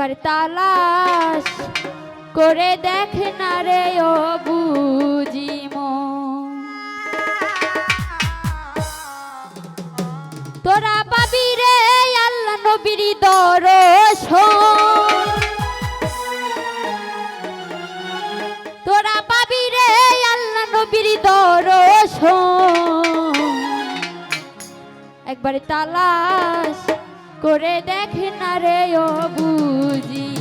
একবার তালাশ করে দেখ না রে ও বুঝি তোরা পাবি রে আল্লা নবীর দরস তোরা পাবি রে আল্লা নবীর দরস একবার তালাশ করে দেখ না রে ও বুঝ जी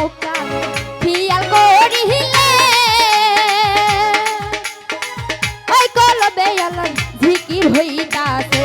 নৌকা খেয়াল করিলে ওই কলবে আলাই ঝিকির হইতাছে।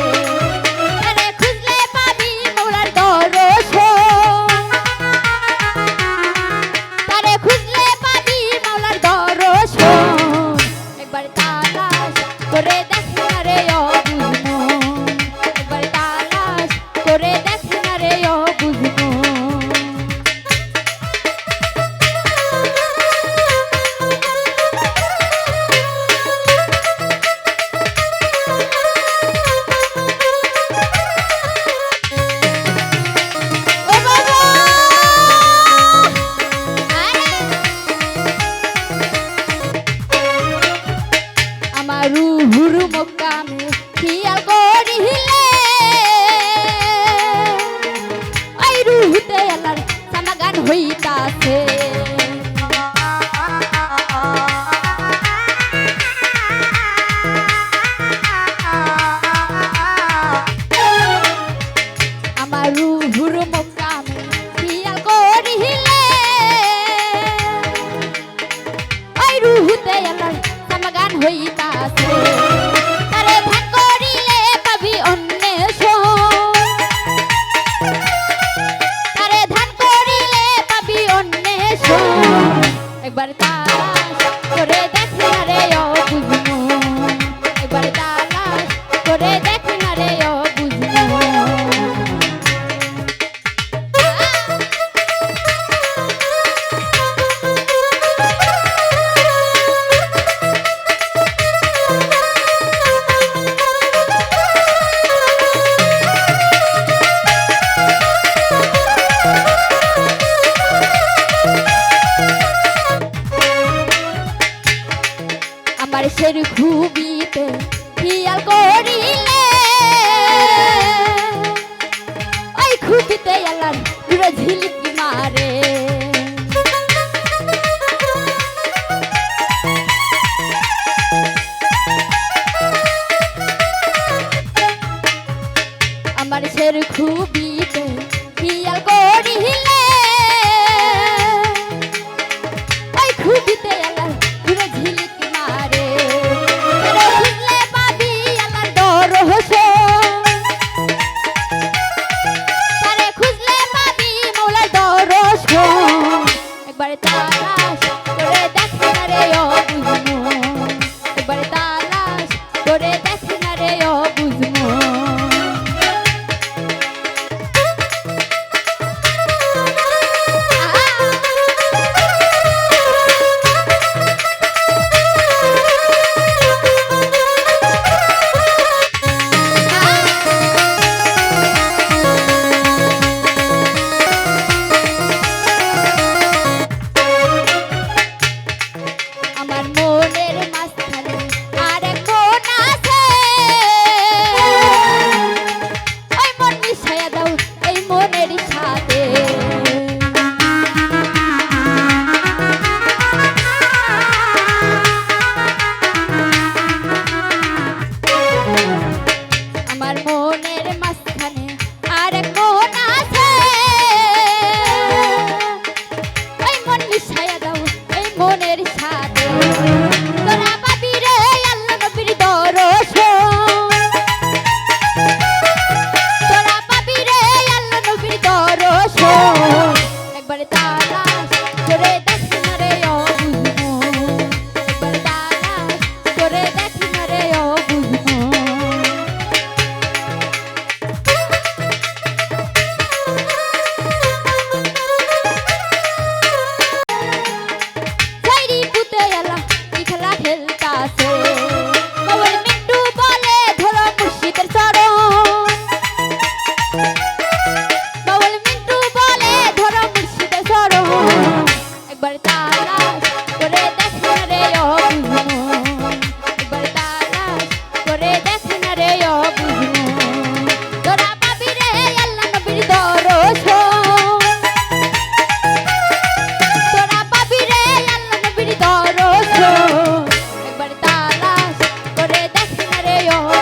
ডুবিতে খেয়াল করিলে ওই খুবিতে আলার ঘুরে ঝিলিক মারে। ঝিলে পাবি আলার ডর হোসে। তারে খুঁজলে পাবি মোলা ডর একবারে তার